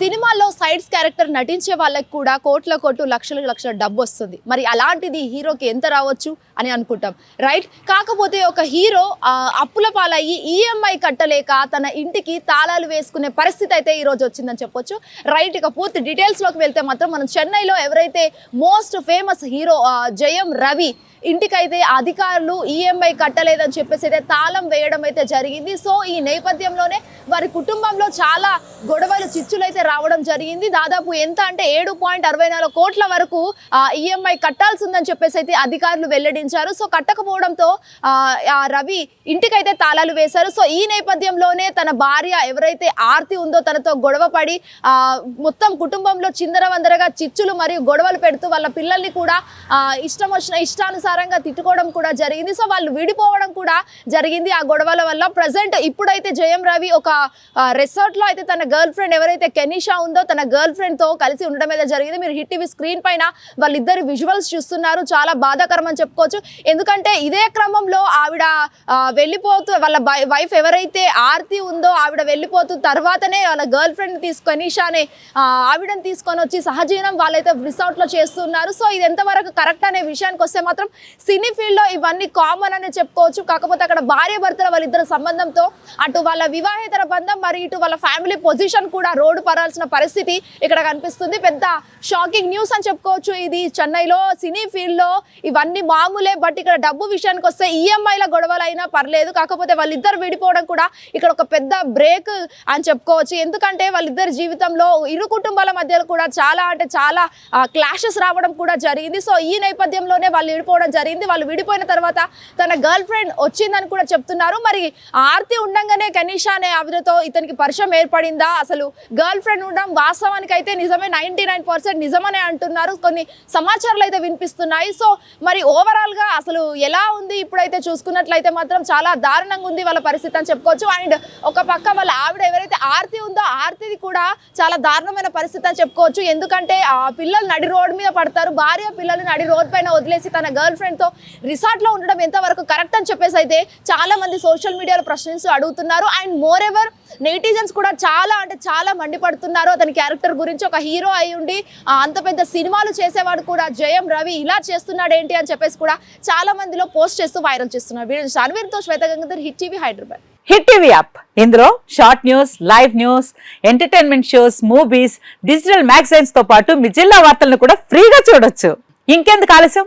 సినిమాల్లో sides character నటించే వాళ్ళకి కూడా కోట్ల కోట్లు లక్షల లక్షల డబ్బు వస్తుంది. మరి అలాంటిది హీరోకి ఎంత రావచ్చు అని అనుకుంటాం. రైట్? కాకపోతే ఒక హీరో అప్పుల పాలయ్యి ఈఎంఐ కట్టలేక తన ఇంటికి తాళాలు వేసుకునే పరిస్థితి అయితే ఈరోజు వచ్చిందని చెప్పొచ్చు. రైట్? ఇక పూర్తి డీటెయిల్స్లోకి వెళ్తే మాత్రం మనం చెన్నైలో ఎవరైతే most famous hero Jayam Ravi ఇంటికైతే అధికారులు ఈఎంఐ కట్టలేదని చెప్పేసి అయితే తాళం వేయడం అయితే జరిగింది. సో ఈ నేపథ్యంలోనే వారి కుటుంబంలో చాలా గొడవలు చిచ్చులు అయితే రావడం జరిగింది. దాదాపు ఎంత అంటే ఏడు పాయింట్ అరవై నాలుగు కోట్ల వరకు ఈఎంఐ కట్టాల్సి ఉందని చెప్పేసి అయితే అధికారులు వెల్లడించారు. సో కట్టకపోవడంతో రవి ఇంటికైతే తాళాలు వేశారు. సో ఈ నేపథ్యంలోనే తన భార్య ఎవరైతే ఆర్తి ఉందో తనతో గొడవ పడి మొత్తం కుటుంబంలో చిందరవందరగా చిచ్చులు మరియు గొడవలు పెడుతూ వాళ్ళ పిల్లల్ని కూడా ఇష్టం వచ్చిన ఇష్టానుసారంగా తిట్టుకోవడం కూడా జరిగింది. సో వాళ్ళు విడిపోవడం కూడా జరిగింది ఆ గొడవల వల్ల. ప్రజెంట్ ఇప్పుడైతే జయం రవి ఒక రిసార్ట్లో అయితే తన గర్ల్ ఫ్రెండ్ ఎవరైతే కెనిషా ఉందో తన గర్ల్ ఫ్రెండ్తో కలిసి ఉండడం అయితే జరిగింది. మీరు హిట్ టీవీ స్క్రీన్ పైన వాళ్ళిద్దరు విజువల్స్ చూస్తున్నారు. చాలా బాధాకరం అని చెప్పుకోవచ్చు. ఎందుకంటే ఇదే క్రమంలో ఆవిడ వెళ్ళిపోతూ వాళ్ళ వైఫ్ ఎవరైతే ఆర్తి ఉందో ఆవిడ వెళ్ళిపోతూ తర్వాతనే వాళ్ళ గర్ల్ ఫ్రెండ్ తీసుకొని నిషానే ఆవిడని తీసుకొని వచ్చి సహజీవనం వాళ్ళైతే రిసార్ట్లో చేస్తున్నారు. సో ఇది ఎంతవరకు కరెక్ట్ అనే విషయానికి వస్తే మాత్రం సినీ ఫీల్డ్లో ఇవన్నీ కామన్ అనే చెప్పుకోవచ్చు. కాకపోతే అక్కడ భార్య భర్తల వాళ్ళిద్దరి సంబంధంతో అటు వాళ్ళ వివాహేతర బంధం మరి ఇటు వాళ్ళ ఫ్యామిలీ పొజిషన్ కూడా రోడ్డు పడాల్సిన పరిస్థితి ఇక్కడ కనిపిస్తుంది. పెద్ద షాకింగ్ న్యూస్ అని చెప్పుకోవచ్చు ఇది. చెన్నైలో సినీ ఫీల్డ్లో ఇవన్నీ మామూలే బట్ ఇక్కడ డబ్బు విషయానికి వస్తే ఈఎంఐల గొడవలు అయినా పర్లేదు. కాకపోతే వాళ్ళిద్దరు విడిపోవడం కూడా ఇక్కడ ఒక పెద్ద బ్రేక్ అని చెప్పుకోవచ్చు. ఎందుకంటే వాళ్ళిద్దరి జీవితంలో ఇరు కుటుంబాల మధ్య కూడా చాలా అంటే చాలా క్లాషెస్ రావడం కూడా జరిగింది. సో ఈ నేపథ్యంలోనే వాళ్ళు విడిపోవడం జరిగింది. వాళ్ళు విడిపోయిన తర్వాత తన గర్ల్ ఫ్రెండ్ వచ్చిందని కూడా చెప్తున్నారు. మరి ఆర్తి ఉండంగానే కనీష అనే ఆవిడతో ఇతనికి పరిచయం ఏర్పడిందా? అసలు గర్ల్ ఫ్రెండ్ ఉండడం వాస్తవానికి అయితే నిజమే నైంటీ నైన్ పర్సెంట్ నిజమనే అంటున్నారు. కొన్ని సమాచారాలు అయితే వినిపిస్తున్నాయి. సో మరి ఓవరాల్గా అసలు ఎలా ఉంది? ఇప్పుడైతే చూసుకున్నట్లయితే మాత్రం చాలా దారుణంగా ఉంది వాళ్ళ పరిస్థితి అని చెప్పుకోవచ్చు. అండ్ ఒక పక్క వాళ్ళ ఆవిడ ఎవరైతే ఆర్తి ఉందో ఆర్తిది కూడా చాలా దారుణమైన పరిస్థితి అని చెప్పుకోవచ్చు. ఎందుకంటే ఆ పిల్లలు నడి రోడ్డు మీద పడతారు. భార్య పిల్లలు నడి రోడ్ పైన వదిలేసి తన గర్ల్ ఫ్రెండ్తో రిసార్ట్లో ఉండడం ఎంతవరకు కరెక్ట్ అని చెప్పేసి అయితే చాలా మంది సోషల్ మీడియాలో ప్రశ్నిస్తూ అడుగుతున్నారు. అండ్ మోర్ ఎవర్ నెటిజన్స్ కూడా చాలా అంటే చాలా మండిపడుతున్నారు. అతని క్యారెక్టర్ గురించి ఒక హీరో అయి ఉండి అంత పెద్ద సినిమాలు చేసేవాడు కూడా జయం రవి ఇలా చేస్తున్నాడు ఏంటి అని చెప్పేసి కూడా చాలా మందిలో పోస్ట్ చేస్తూ వైరల్ చేస్తున్నారు. Video శాన్వీర్తో Swetha Gangadhar Hit TV Hyderabad. Hit TV app. ఇందులో short news live news entertainment shows movies digital మ్యాగజైన్స్తో పాటు మీ జిల్లా వార్తలను కూడా ఫ్రీగా చూడొచ్చు. ఇంకెందుకు ఆలస్యం?